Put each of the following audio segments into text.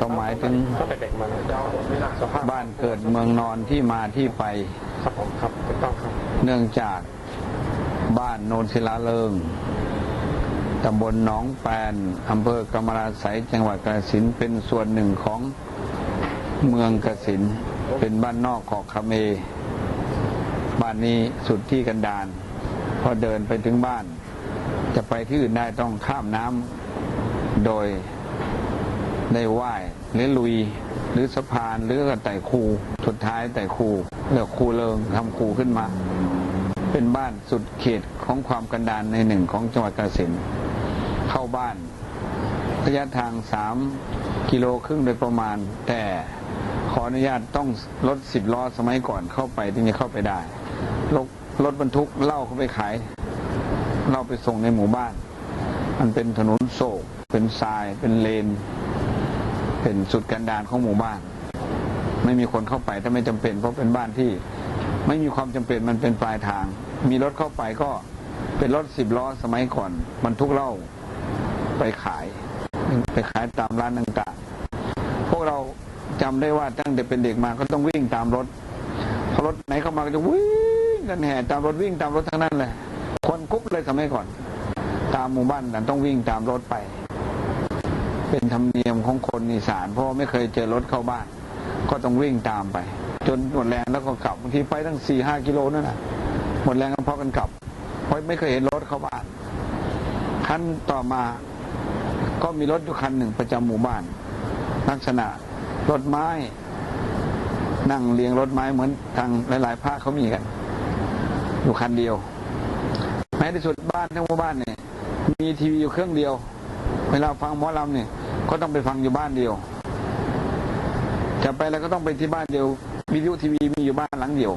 ก็หมายถึงก็เป็นเด็กมันสภาพบ้านเกิดเมืองนอนที่มาที่ไป ครับผมครับถูกต้องครับ เนื่องจากบ้านโนนศิลาเริงตำบลหนองแปนอำเภอกำมะลาไสยจังหวัดกาฬสินธุ์เป็นส่วนหนึ่งของเมืองกาฬสินธุ์เป็นบ้านนอกของคาเม บ้านนี้สุดที่กันดารพอเดินไปถึงบ้าน จะไปที่อื่นได้ต้องข้ามน้ำโดย ได้ว่ายหรือลุย หรือสะพานหรือก็ไต่คูสุดท้ายไต่คูเลือกคูเลิงทำคูขึ้นมา เป็นบ้านสุดเขตของความกันดารในหนึ่งของจังหวัดกาฬสินธุ์เข้าบ้านระยะทางสามกิโลครึ่งโดยประมาณ แต่ขออนุญาตต้องรถสิบล้อสมัยก่อนเข้าไปถึงจะเข้าไปได้รถรถบรรทุกเหล้าเข้าไปขายเหล้าไปส่งในหมู่บ้าน มันเป็นถนนโศก เป็นทรายเป็นเลน เป็นสุดกันดารของหมู่บ้าน ไม่มีคนเข้าไปถ้าไม่จำเป็น เพราะเป็นบ้านที่ไม่มีความจำเป็นมันเป็นปลายทาง มีรถเข้าไปก็เป็นรถสิบล้อสมัยก่อนบรรทุกเหล้าไปขาย ไปขายตามร้านต่างๆ พวกเราจำได้ว่าตั้งแต่เป็นเด็กมาก็ต้องวิ่งตามรถพอรถไหนเข้ามาก็จะวิ่งกันแห่ตามรถวิ่งตามรถทั้งนั้นเลยคนคุบเลยสมัยก่อน ตามหมู่บ้านนั้นต้องวิ่งตามรถไป เป็นธรรมเนียมของคนอีสาน เพราะว่าไม่เคยเจอรถเข้าบ้าน ก็ต้องวิ่งตามไป จนหมดแรงแล้วก็กลับบางทีไปตั้งสี่ห้ากิโลนั่นนะหมดแรงก็พอกันกลับ เพราะไม่เคยเห็นรถเข้าบ้านคันต่อมาก็มีรถอยู่คันหนึ่งประจำหมู่บ้าน ลักษณะรถไม้ นั่งเรียงรถไม้เหมือนทางหลายๆภาคเขามีกัน อยู่คันเดียวแม้ที่สุดบ้านทั้งหมู่บ้านเนี่ยมีทีวีอยู่เครื่องเดียว เวลาฟังหมอลำเนี่ยก็ต้องไปฟังอยู่บ้านเดียว จะไปแล้วก็ต้องไปที่บ้านเดียววิทยุทีวีมีอยู่บ้านหลังเดียว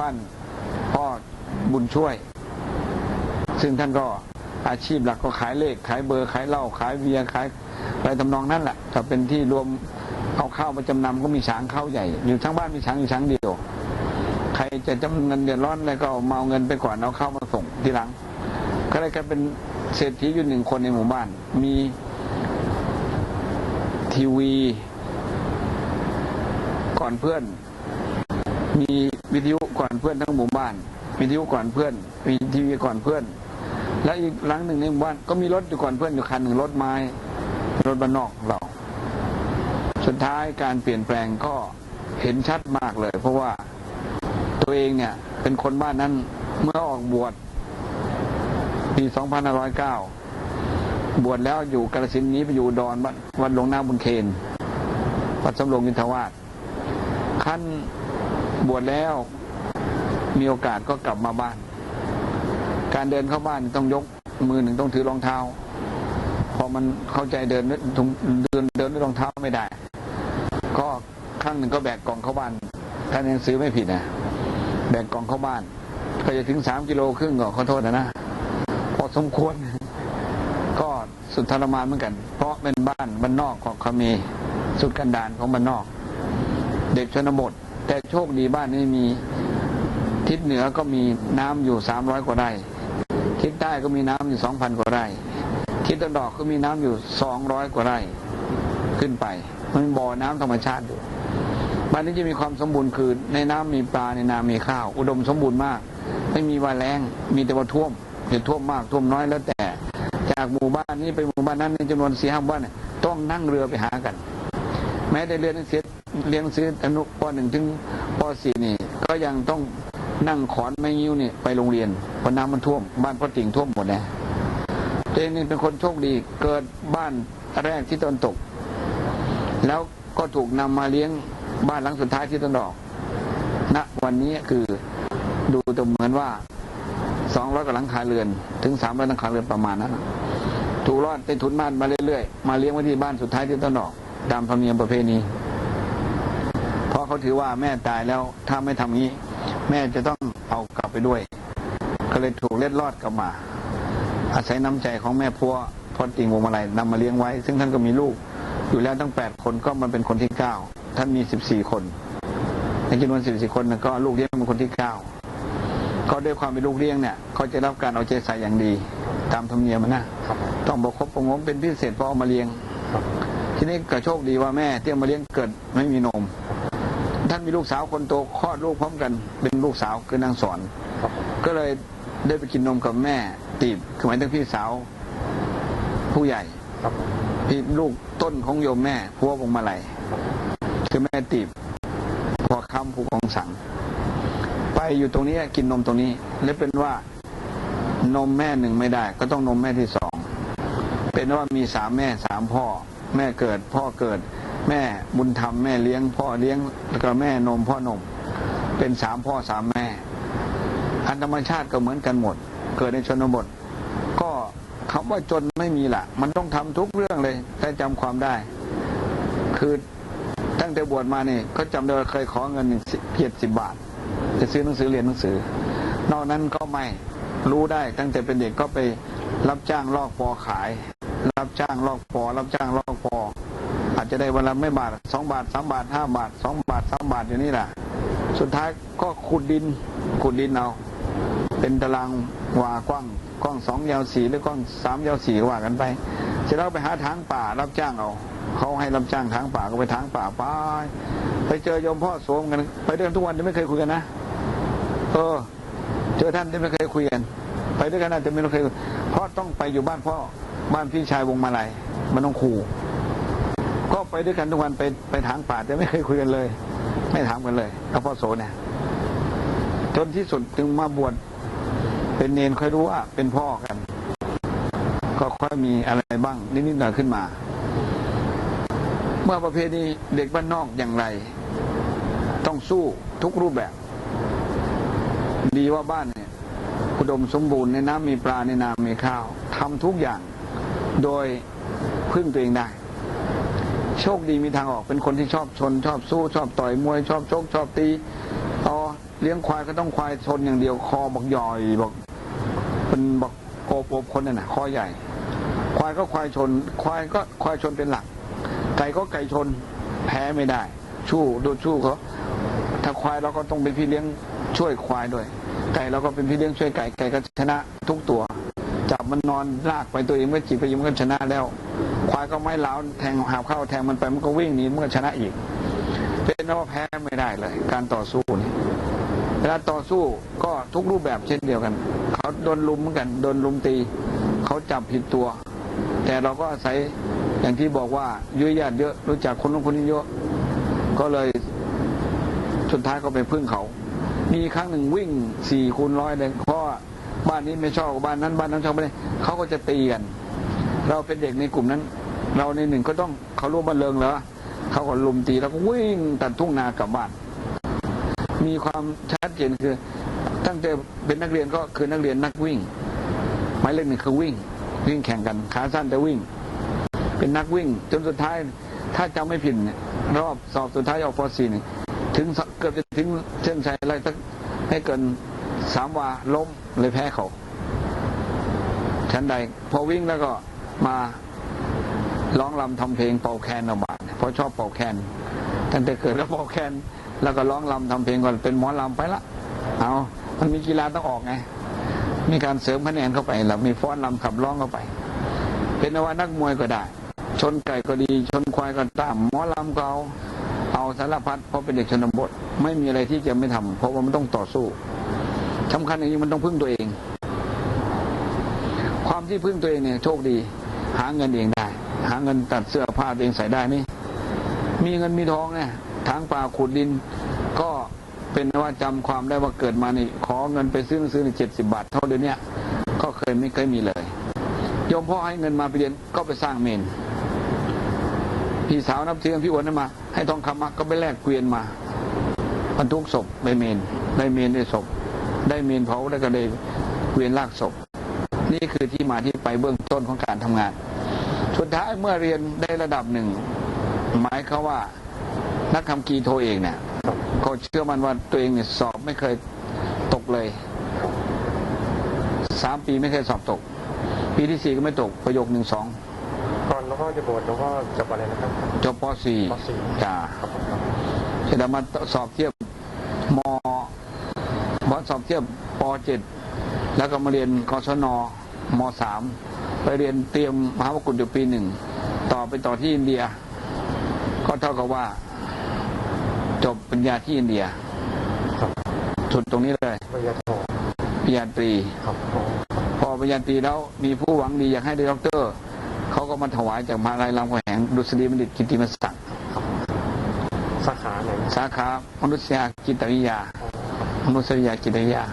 บ้านพ่อบุญช่วย ซึ่งท่านก็อาชีพหลักก็ขายเลข ขายเบอร์ขายเหล้าขายเบียร์ขายอะไรทำนองนั้นแหละก็เป็นที่รวมเอาข้าวมาจำนำก็มีช้างข้าวใหญ่ อยู่ทั้งบ้านมีช้างอยู่ช้างเดียว ใครจะจำเงินเดือดร้อนอะไรก็เอามาเอาเงินไปก่อนเอาข้าวมาส่งทีหลัง ก็เลยกลายเป็น เศรษฐีอยู่หนึ่งคนในหมู่บ้าน มีทีวี ก่อนเพื่อน มีวิทยุก่อนเพื่อนทั้งหมู่บ้าน วิทยุก่อนเพื่อนมีทีวีก่อนเพื่อน แล้วอีกหลังหนึ่งในหมู่บ้านก็มีรถอยู่ก่อนเพื่อนอยู่คันหนึ่งรถไม้รถบ้านนอกเรา สุดท้ายการเปลี่ยนแปลงก็เห็นชัดมากเลย เพราะว่าตัวเองเนี่ย เป็นคนบ้านนั้นเมื่อออกบวช ปี2509บวชแล้วอยู่กาฬสินนี้ไปอยู่ดอนวัดหลวงนาบุญเคนวัดสำโรงยินทวาสขั้นบวชแล้วมีโอกาสก็กลับมาบ้าน การเดินเข้าบ้านต้องยกมือหนึ่งต้องถือรองเท้า พอมันเข้าใจเดินด้วยถุงเดินเดินด้วยรองเท้าไม่ได้ ก็ครั้งหนึ่งก็แบกกล่องเข้าบ้านท่านยังซื้อไม่ผิดนะแบกกล่องเข้าบ้าน ก็จะถึงสามกิโลครึ่งก็ขอโทษนะนะ อสมควร ก็สุดทรมานเหมือนกัน เพราะเป็นบ้านบ้านนอกของเขามีสุดกันดารของบ้านนอก เด็กชนบท แต่โชคดีบ้านนี้มีทิศเหนือก็มีน้ำอยู่สามร้อยกว่าไร่ทิศใต้ก็มีน้ำอยู่สองพันกว่าไร่ทิศตะวันออกก็มีน้ำอยู่สองร้อยกว่าไร่ขึ้นไป มันบ่อน้ำธรรมชาติอยู่บ้านนี้จะมีความสมบูรณ์คือในน้ำมีปลาในนามีข้าว อุดมสมบูรณ์มาก ไม่มีว่าแรงมีแต่ว่าท่วม จะท่วมมากท่วมน้อยแล้วแต่ จากหมู่บ้านนี้ไปหมู่บ้านนั้นในจำนวนสี่ห้าบ้านต้องนั่งเรือไปหากัน แม้ได้เรียนหนังสือเรียนหนังสืออนุปหนึ่งถึงปสี่นี่ ก็ยังต้องนั่งขอนไม้งิ้วนี่ไปโรงเรียนเพราะน้ำมันท่วม บ้านพ่อติ่งท่วมหมดนะตัวเองนี่เป็นคนโชคดีเกิดบ้านแรกที่ตะวันตก แล้วก็ถูกนำมาเลี้ยงบ้านหลังสุดท้ายที่ตะวันออกณวันนี้คือดูตัวเหมือนว่า สองร้อยกว่าหลังคาเรือน ถึงสามร้อยหลังคาเรือนประมาณนั้นถูกรอดเป็นทุนบ้านมาเรื่อยๆ มาเลี้ยงไว้ที่บ้านสุดท้ายที่ตะวันออก ตามธรรมเนียมประเพณีเพราะเขาถือว่าแม่ตายแล้วถ้าไม่ทำงี้ แม่จะต้องเอากลับไปด้วย ก็เลยถูกเล็ดลอดกลับมา อาศัยน้ำใจของแม่พัวพอติงวงมาลัยนำมาเลี้ยงไว้ ซึ่งท่านก็มีลูก อยู่แล้วตั้งแปดคนก็มันเป็นคนที่เก้าท่านมีสิบสี่คนในจำนวนสิบสี่คนน่ะก็ลูกเลี้ยงเป็นคนที่เก้า ก็ด้วยความเป็นลูกเลี้ยงเนี่ยเขาจะรับการเอาใจใส่อย่างดี ตามธรรมเนียมอะนะครับต้องบอกครบประงมเป็นพิเศษเพราะเอามาเลี้ยงครับฉทีนี้ก็โชคดีว่าแม่ที่เอามาเลี้ยงเกิดไม่มีนม ท่านมีลูกสาวคนโตคลอดลูกพร้อมกันเป็นลูกสาวคือนางสอนครับผมก็เลยได้ไปกินนมกับแม่ตีบคือหมายถึงพี่สาวผู้ใหญ่ครับผมพี่ลูกต้นของโยมแม่พัววงมาลัยคือแม่ตีบพอคำผู้กองสังไป อยู่ตรงนี้กินนมตรงนี้แล้วเป็นว่านมแม่หนึ่งไม่ได้ ก็ต้องนมแม่ที่สองเป็นว่ามีสามแม่สามพ่อ แม่เกิดพ่อเกิด แม่บุญธรรมแม่เลี้ยง พ่อเลี้ยงแล้วก็แม่นมพ่อนม เป็นสามพ่อสามแม่ อันธรรมชาติก็เหมือนกันหมด เกิดในชนบท ก็คำว่าจนไม่มีละมันต้องทำทุกเรื่องเลยถ้าจำความได้ คือตั้งแต่บวชมานี่ก็จำได้ว่าเคยขอเงินเจ็ดสิบบาท จะซื้อหนังสือเรียนหนังสือ นอกนั้นก็ไม่รู้ได้ตั้งแต่เป็นเด็กก็ไปรับจ้างลอกปอขาย รับจ้างลอกปอ รับจ้างลอกปอ อาจจะได้วันละไม่บาทสองบาทสามบาทห้าบาทสองบาทสามบาทอย่างนี้แหละสุดท้ายก็ขุดดินขุดดินเอาเป็นตารางวากว้างกว้างสองยาวสี่หรือกว้างสามยาวสี่ว่ากันไปเสร็จแล้วไปหาทางป่ารับจ้างเอาเขาให้รับจ้างทางป่าก็ไปทางป่าไปไปเจอยมพ่อโสมกัน ไปด้วยกันทุกวันแต่ไม่เคยคุยกันนะ ออเจอท่านที่ไม่เคยคุยกัน ไปด้วยกันอาจจะไม่เคยเพราะต้องไปอยู่บ้านพ่อบ้านพี่ชายวงมาลัยมันต้องขู่ก็ไปด้วยกันทุกวันไปไปทางป่าแต่ไม่เคยคุยกันเลย ไม่ถามกันเลยกับพ่อโสเนี่ยจนที่สุดถึงมาบวชเป็นเนนค่อยรู้ว่าเป็นพ่อกัน ก็ค่อยมีอะไรบ้างนิดๆหน่อยขึ้นมา เมื่อประเพณีเด็กบ้านนอกอย่างไร ต้องสู้ทุกรูปแบบ ดีว่าบ้านเนี่ยอุดมสมบูรณ์ในน้ำมีปลาในนามีข้าวทำทุกอย่างโดยพึ่งตัวเองได้ โชคดีมีทางออกเป็นคนที่ชอบชน ชอบสู้ชอบต่อยมวยชอบชกชอบตีอ๋อเลี้ยงควายก็ต้องควายชนอย่างเดียว คอบอกย่อยบอกเป็นบอกโอบโอบคนนั่นน่ะคอใหญ่ ควายก็ควายชน ควายก็ควายชนเป็นหลัก ไก่ก็ไก่ชนแพ้ไม่ได้ ชู้ดูชู้เขาถ้าควายเราก็ต้องเป็นพี่เลี้ยง ช่วยควายด้วย ไก่เราก็เป็นพี่เลี้ยงช่วยไก่ไก่ก็ชนะทุกตัว จับมันนอนลากไปตัวเองก็จีบไปยิงมันก็ชนะแล้ว ควายก็ไม่ล้าแทงหาบเข้าแทงมันไปมันก็วิ่งหนีมันก็ชนะอีก เป็นว่าแพ้ไม่ได้เลย การต่อสู้นี่เวลาต่อสู้ก็ทุกรูปแบบเช่นเดียวกัน เขาโดนลุมเหมือนกันโดนลุมตี เขาจับผิดตัว แต่เราก็อาศัยอย่างที่บอกว่ายุ่ยญาติเยอะรู้จักคนนู้นคนนี้เยอะ ก็เลยสุดท้ายก็ไปพึ่งเขา มีครั้งหนึ่งวิ่งสี่คูณร้อยเลยเพราะว่าบ้านนี้ไม่ชอบกับบ้านนั้นบ้านนั้นชอบไม่ได้เขาก็จะตีกัน เราเป็นเด็กในกลุ่มนั้น เราในหนึ่งก็ต้องเขาร่วมบันเริงเหรอเขาก็ลุมตีแล้วก็วิ่งตัดทุ่งนากลับบ้าน มีความชัดเจนคือตั้งแต่เป็นนักเรียนก็คือนักเรียนนักวิ่งหมายเลขหนึ่งคือวิ่ง วิ่งแข่งกันขาสั้นแต่วิ่ง เป็นนักวิ่งจนสุดท้ายถ้าจำไม่ผิดรอบสอบสุดท้ายออกป .4 นี่ ถึงเกือบจะถึงเส้นชัยอะไรสักให้เกินสามวาล้มเลยแพ้เขาชั้นใด พอวิ่งแล้วก็มาร้องรำทำเพลงเป่าแคนเอาบาเพราะชอบเป่าแคนตั้งแต่เกิดก็เป่าแคนแล้วก็ร้องรำทำเพลงก่อนเป็นหมอลำไปละเอามันมีกีฬาต้องออกไง มีการเสริมคะแนนเข้าไปแล้วมีฟ้อนรำขับร้องเข้าไป เป็นว่านักมวยก็ได้ ชนไก่ก็ดี ชนควายก็ตามหมอลำก็เอาเอา สารพัดเพราะเป็นเด็กชนบท ไม่มีอะไรที่จะไม่ทำเพราะว่ามันต้องต่อสู้สำคัญอย่างนี้มันต้องพึ่งตัวเอง ความที่พึ่งตัวเองเนี่ยโชคดี หาเงินเองได้ หาเงินตัดเสื้อผ้าตัวเองใส่ได้นี่มีเงินมีทองเนี่ยทางป่าขุดดิน ก็เป็นว่าจำความได้ว่าเกิดมานี่ขอเงินไปซื้อหนังสือในเจ็ดสิบาทเท่าเดือนเนี้ยก็เคยไม่เคยมีเลยโยมพ่อให้เงินมาไปเรียนก็ไปสร้างเมนพี่สาวนับถือพี่อ้วนนั้นมา ให้ทองคำมาก็ไปแลกเกวียนมาบรรทุกศพไปเมน ได้เมนได้ศพ ได้เมนเผาแล้วก็ได้เกวียนลากศพ นี่คือที่มาที่ไปเบื้องต้นของการทำงาน สุดท้ายเมื่อเรียนได้ระดับหนึ่ง หมายเขาว่านักคำกีโทเองเนี่ยเขาเชื่อมันว่าตัวเองเนี่ยสอบไม่เคยตกเลยสามปีไม่เคยสอบตก ปีที่สี่ก็ไม่ตกประโยคหนึ่งสอง จะบวชหลวงพ่อจบอะไรนะครับจบปสี่ปสี่จ้าครับผมครับเสร็จแล้วมาสอบเทียบมบอสอบเทียบปเจ็ดแล้วก็มาเรียนกศนมสามไปเรียนเตรียมมหาวิทยาลัยอยู่ปีหนึ่งต่อไปต่อที่อินเดีย ก็เท่ากับว่า จบปริญญาที่อินเดียครับสุดตรงนี้เลยปริญญาโทปริญญาตรีครับอ๋อพอปริญญาตรีแล้วมีผู้หวังดีอยากให้ได้ด็อกเตอร์ เขาก็มาถวายจากมหาลัยรามคำแหงดุษฎีบัณฑิตกิตติมศักดิ์สาขาไหนสาขามนุษยจิตวิทยาอ๋อมนุษยจิตวิทยา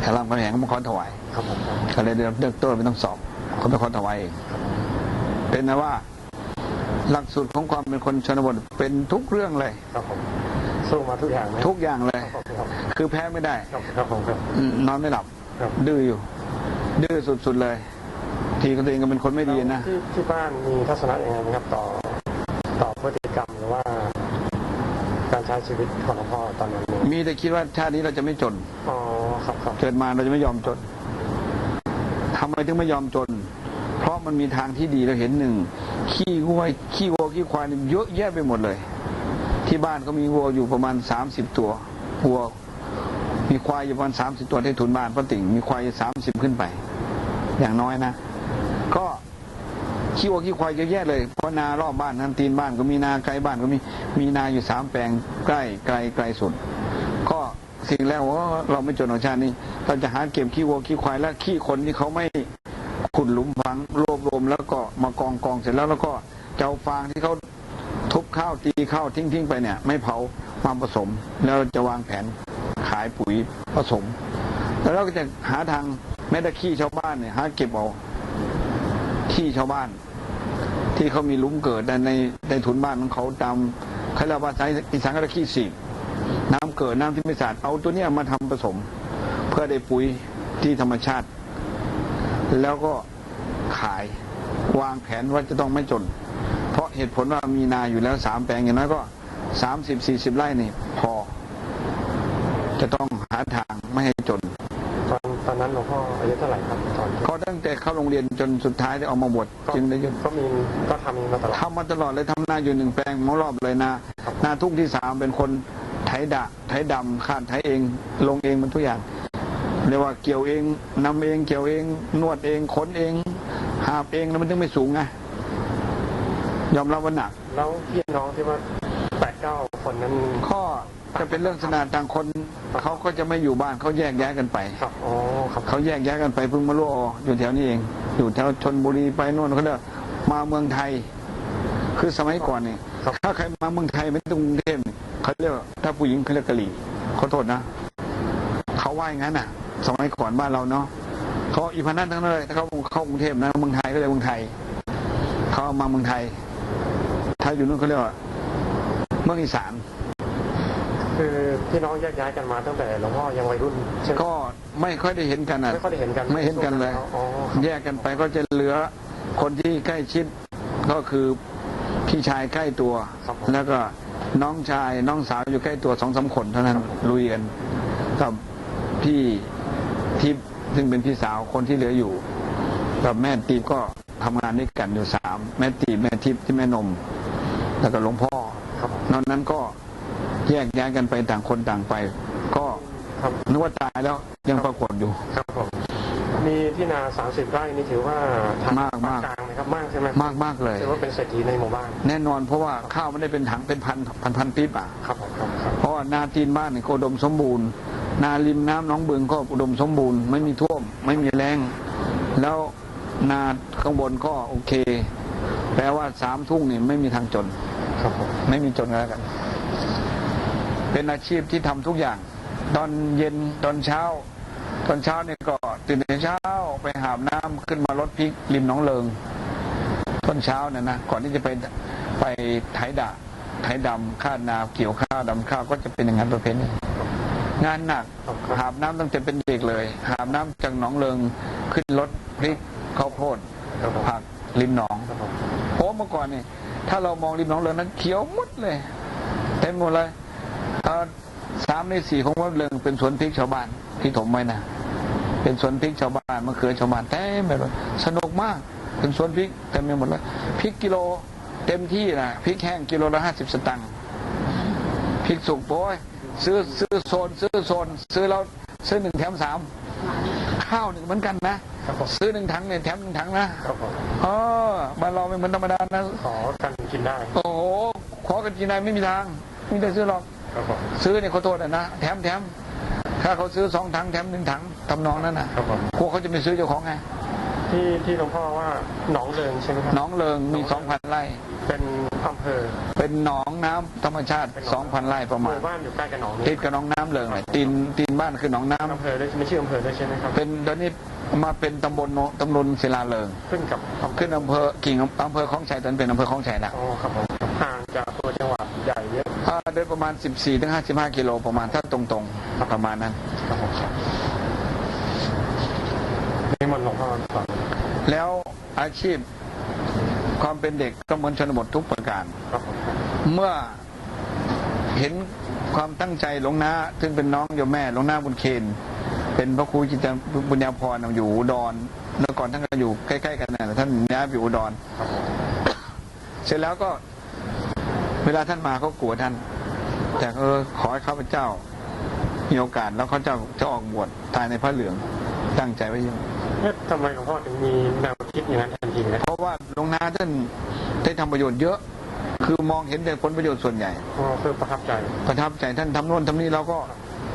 แต่รามคำแหงก็มาขอถวายครับผมครับก็เลยได้ด็อกเตอร์ไม่ต้องสอบเขาไปขอถวายเองเป็นนะว่าหลักสูตรของความเป็นคนชนบทเป็นทุกเรื่องเลยครับผมสู้มาทุกอย่างไหมทุกอย่างเลยครับครับคือแพ้ไม่ได้ครับครับผมครับอืมนอนไม่หลับครับดื้ออยู่ ดื้อสุดๆเลย ทีก็ตัวเองก็เป็นคนไม่ดีนะที่ที่บ้านมีทัศนะยังไงไหมครับต่อต่อพฤติกรรมหรือว่า การใช้ชีวิตของหลวงพ่อตอนนั้นเนี่ยมีแต่คิดว่าชาตินี้เราจะไม่จนอ๋อครับครับเกิดมาเราจะไม่ยอมจนทำไมถึงไม่ยอมจน เพราะมันมีทางที่ดีเราเห็นหนึ่งขี้วัวขี้วัวขี้ควายนี่เยอะแยะไปหมดเลย ที่บ้านก็มีวัวอยู่ประมาณสามสิบตัววัวมีควายอยู่ประมาณสามสิบตัวที่ถุนบ้านพระติ่งมีควายสามสิบขึ้นไป อย่างน้อยนะ ก็ขี้วัวขี้ควายเยอะแยะเลย เพราะนารอบบ้านทันตีนบ้านก็มีนาไกลบ้านก็มีมีนาอยู่สามแปลงใกล้ไกลไกลสุด ก็สิ่งแรกว่าเราไม่จนของชาตินี้ เราจะหาเก็บขี้วัวขี้ควายและขี้คนที่เขาไม่ขุดหลุมฝังรวบรวมแล้วก็มากองกองเสร็จแล้วแล้วก็เจะเอาฟางที่เขาทุบข้าวตีข้าวทิ้งทิ้งไปเนี่ย ไม่เผามาผสม แล้วจะวางแผนขายปุ๋ยผสม แล้วเราก็จะหาทางแม้แต่ขี้ชาวบ้านเนี่ยหาเก็บเอา ขี้ชาวบ้าน ที่เขามีลุ้มเกิดในในถุนบ้านของเขาตามเขาเรียกว่าสายอีสานก็เรียกขี้สีน้ำเกิดน้ำที่ไม่สะอาดเอาตัวเนี้ยมาทำผสม เพื่อได้ปุ๋ยที่ธรรมชาติ แล้วก็ขายวางแผนว่าจะต้องไม่จน เพราะเหตุผลว่ามีนาอยู่แล้วสามแปลงอย่างน้อยก็สามสิบสี่สิบไร่นี่พอ จะต้องหาทางไม่ให้จน ตอนตอนนั้นหลวงพ่ออายุเท่าไหร่ครับตอนที่ก็ตั้งแต่เข้าโรงเรียนจนสุดท้ายได้ออกมาบวชจึงได้หยุดก็มีก็ทำมาตลอดทำมาตลอดเลยทำนาอยู่หนึ่งแปลงมารอบเลยนานาทุ่งที่สามเป็นคนไถดะไถดำขาดไถเอง ลงเองมันทุกอย่างเรียกว่าเกี่ยวเองนำเองเกี่ยวเองนวดเองขนเองหาบเองแล้วมันถึงไม่สูงไงยอมรับว่าหนัก แล้วพี่น้องที่ว่าแปดเก้าคนนั้นข้อ จะเป็นเรื่องสนาต่างคนเขาก็จะไม่อยู่บ้านเขาแยกย้ายกันไปครับอ๋อครับเขาแยกย้ายกันไปเพิ่งมารู้อ๋ออยู่แถวนี้เอง อยู่แถวชนบุรีไปโน่นเขาเรียกมาเมืองไทย คือสมัยก่อนเนี่ยครับถ้าใครมาเมืองไทยไม่ต้องกรุงเทพเนี่ยเขาเรียกว่าถ้าผู้หญิงเขาเรียกกะหรี่ขอโทษนะเขาว่าอย่างนั้นน่ะ สมัยก่อนบ้านเราเนาะเขาอีพันนั้นทั้งนั้นเลยถ้าเขาเข้ากรุงเทพนะเมืองไทยก็เรียกเมืองไทยเขาเอามาเมืองไทย ถ้าอยู่นู่นเขาเรียกว่าเมืองอีสาน คือพี่น้องแยกย้ายกันมาตั้งแต่หลวงพ่อยังวัยรุ่นใช่ไหมก็ไม่ค่อยได้เห็นกันอะไม่ค่อยได้เห็นกันไม่เห็นกันเลย อ๋อครับแยกกันไปก็จะเหลือคนที่ใกล้ชิดก็คือพี่ชายใกล้ตัวครับผมแล้วก็น้องชายน้องสาวอยู่ใกล้ตัวสองสามคนเท่านั้นลุยกันกับพี่ทิพย์ซึ่งเป็นพี่สาวคนที่เหลืออยู่กับแม่ตีบก็ทำงานด้วยกันอยู่สามแม่ตีบแม่ทิพย์ที่แม่นม แล้วก็หลวงพ่อครับนอกนั้นก็ แยกย้ายกันไปต่างคนต่างไป ก็ครับนึกว่าตายแล้วยังปรากฏอยู่ครับผมมีที่นาสามสิบไร่นี่ถือว่าทางมากมากกลางนะครับมากใช่ไหมมากมากๆเลยถือว่าเป็นเศรษฐีในหมู่บ้านแน่นอนเพราะว่าข้าวไม่ได้เป็นถังเป็นพันพันพันปี๊บอะครับผมครับครับเพราะว่านาตีนบ้านนี่ก็อุดมสมบูรณ์ นาริมน้ำหน้องบึงก็อุดมสมบูรณ์ไม่มีท่วม ไม่มีแรงแล้วนาข้างบนก็โอเค แปลว่าสามทุ่งนี่ไม่มีทางจน ครับผมไม่มีจนกันแล้วกัน เป็นอาชีพที่ทำทุกอย่าง ตอนเย็นตอนเช้า ตอนเช้าเนี่ยก็ตื่นแต่เช้าไปหาบน้ำขึ้นมารถพริกริมหนองเลิงตอนเช้าเนี่ยนะก่อนที่จะไปไปไถดะไถดำข้าวนาเกี่ยวข้าวดำข้าวก็จะเป็นอย่างนั้นประเภทนี้งานหนักหาบน้ำตั้งแต่เป็นเด็กเลย หาบน้ำจากหนองเลิงขึ้นรถพริกข้าวโพดผักริมหนองครับผมโอ้เมื่อก่อนนี่ถ้าเรามองริมหนองเลิงนั้นเขียวหมดเลยเต็มหมดเลย เอ่อสามในสี่ของวัดเลิงเป็นสวนพริกชาวบ้านที่ถมไว้นะเป็นสวนพริกชาวบ้านมะเขือชาวบ้านเต็มไปหมดสนุกมากเป็นสวนพริกเต็มไปหมดเลยพริกกิโลเต็มที่นะพริกแห้งกิโลละห้าสิบสตังค์พริกสุกโอ้ยซื้อซื้อโซน ซื้อโซน ซื้อแล้วซื้อหนึ่งแถมสามข้าวหนึ่งเหมือนกันนะครับผมซื้อหนึ่งถังเนี่ยแถมหนึ่งถังนะครับผมเออบ้านเราไม่เหมือนธรรมดานะขอกันกินได้ โอ้โหขอกันจีนายไม่มีทางไม่ได้ซื้อหรอกครับผม ซื้อเนี่ยเขาโทษอะนะแถมแถมถ้าเขาซื้อสองถังแถมหนึ่งถังทำนองนั้นน่ะครับผมกลัวเขาจะไม่ซื้อเจ้าของไงที่ที่หลวงพ่อว่าหนองเริงใช่ไหมครับหนองเลิงมีสองพันไร่ เป็นอำเภอ เป็นหนองน้ำธรรมชาติสองพันไร่ประหมาณมู่บ้านอยู่ใกล้กับหนองนี้ติดกับหนองน้ำเลิงเลยตีนตีนบ้านคือหนองน้ำอำเภอด้วยไม่ชื่ออำเภอด้วยใช่ไหมครับเป็นตอนนี้มาเป็นตำบลโนตำบลศิลาเลิงขึ้นกับอำเภอขึ้นอำเภอกิ่งอำเภอคลองชัยตอนเป็นอำเภอคลองชัยแล้วอ๋อครับผมห่างจากตัวจังหวัด โดยประมาณ 14ถึง55 กิโลประมาณถ้าตรงๆประมาณนั้นครับผมครับนี่มันหลวงพ่อสอนแล้วอาชีพความเป็นเด็กก็เหมือนชนบททุกประการ ครับผมเมื่อเห็นความตั้งใจหลวงนาซึ่งเป็นน้องโยมแม่หลวงนาบุญเคน เป็นพระครูจิตบุญญาพรอยู่อุดรแล้วก่อนท่านก็อยู่ใกล้ ๆ กันนะท่านย้ายไปอยู่อุดร ครับผม เสร็จแล้วก็ เวลาท่านมาเขากลัวท่าน แต่เออขอให้ข้าพเจ้ามีโอกาสแล้วเขาเจ้าจะออกบวชภายในพระเหลืองตั้งใจไว้อยังเอ๊ะทำไมหลวงพ่อถึงมีแนวคิดอย่างนั้นทันทีนะเพราะว่าหลวงนาท่านได้ทำประโยชน์เยอะ คือมองเห็นแต่ผลประโยชน์ส่วนใหญ่อ๋อคือประทับใจประทับใจท่านทำโน่นทำนี่เราก็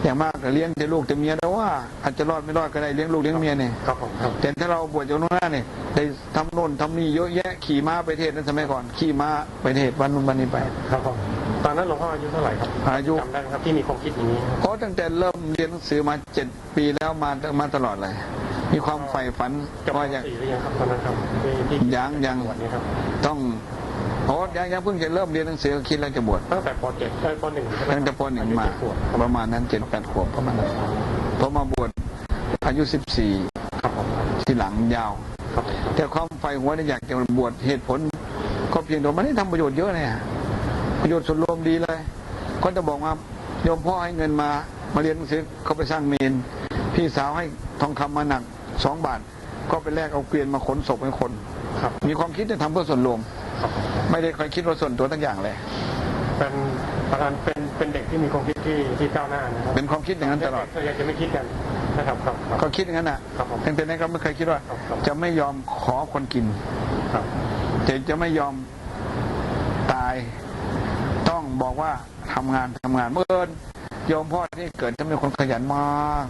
อย่างมากก็เลี้ยงแต่ลูกแต่เมียแล้วว่า อาจจะรอดไม่รอดก็ได้เลี้ยงลูกเลี้ยงเมียเนี่ยครับผมครับแต่ถ้าเราบวชอยู่ตรงหน้าเนี่ยได้ทำโน่นทำนี่เยอะแยะขี่ม้าไปเทศนั้นสมัยก่อนขี่ม้าไปเทศวันนู้นวันนี้ไป ครับผมตอนนั้นหลวงพ่ออายุเท่าไหร่ครับอายุจำได้ไหมครับที่มีความคิดอย่างนี้ครับเพราะตั้งแต่เริ่มเรียนหนังสือมาเจ็ดปีแล้วมามาตลอดเลยมีความใฝ่ฝันจบปว่าอยากสี่หรือยังครับตอนนั้นครับที่ที่ยังยังบวชเนี่ยครับต้อง เพราะยังยังเพิ่งจะเริ่มเรียนหนังสือก็คิดแล้วจะบวชตั้งแต่ปเจ็ดเอ้ยปหนึ่งใช่ไหมตั้งแต่ปหนึ่งมาอยุเจ็ดขวบประมาณนั้นเจ็ดแปดขวบประมาณนั้นพอมาบวชอายุสิบสี่ครับผมที่หลังยาวครับผมแต่ความใฝ่หัวเนี่ยอยากจะบวชเหตุผล ก็เพียงแต่ว่ามันได้ทำประโยชน์เยอะเนี่ยประโยชน์ส่วนรวมดีเลย ก็จะบอกว่าโยมพ่อให้เงินมามาเรียนหนังสือเขาไปสร้างเมน พี่สาวให้ทองคำมาหนักสองบาท ก็ไปแลกเอาเกวียนมาขนศพให้คนครับมีความคิดจะทำเพื่อส่วนรวมครับผม ไม่ได้เคยคิดว่าส่วนตัวตั้งอย่างเลย เป็นประธานเป็นเป็นเด็กที่มีความคิดที่ที่ก้าวหน้านะครับเป็นความคิดอย่างนั้นตลอดส่วนใหญ่จะไม่คิดกันนะครับครับครับก็คิดอย่างนั้นน่ะครับผมตั้งแต่นั้นก็ไม่เคยคิดว่าครับจะไม่ยอมขอคนกินครับจะจะไม่ยอมตาย ต้องบอกว่าทำงานทำงานเมื่อเอิญโยมพ่อที่เกิดจะเป็นคนขยันมาก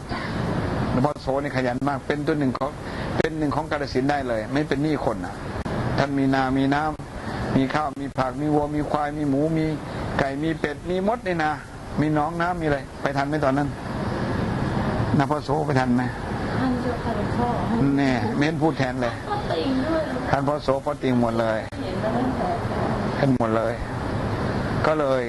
หลวงพ่อโสนี่ขยันมาก เป็นตัวหนึ่งของเป็นหนึ่งของกาฬสินธุ์ได้เลย ไม่เป็นหนี้คนอะ ท่านมีนา มีน้ำ มีข้าวมีผักมีวัวมีควายมีหมูมีไก่มีเป็ดมีมดนี่นะมีหน้องน้ำมีอะไร ไปทันไหมตอนนั้นนาพ่อโสไปทันไหมท่านเจ้าค่ะหลวงพ่อแน่เม้นพูดแทนเลยก็ติงด้วยท่านพ่อโสพ่อติงหมดเลยเห็นมาตั้งแต่เห็นหมดเลย ก็เลย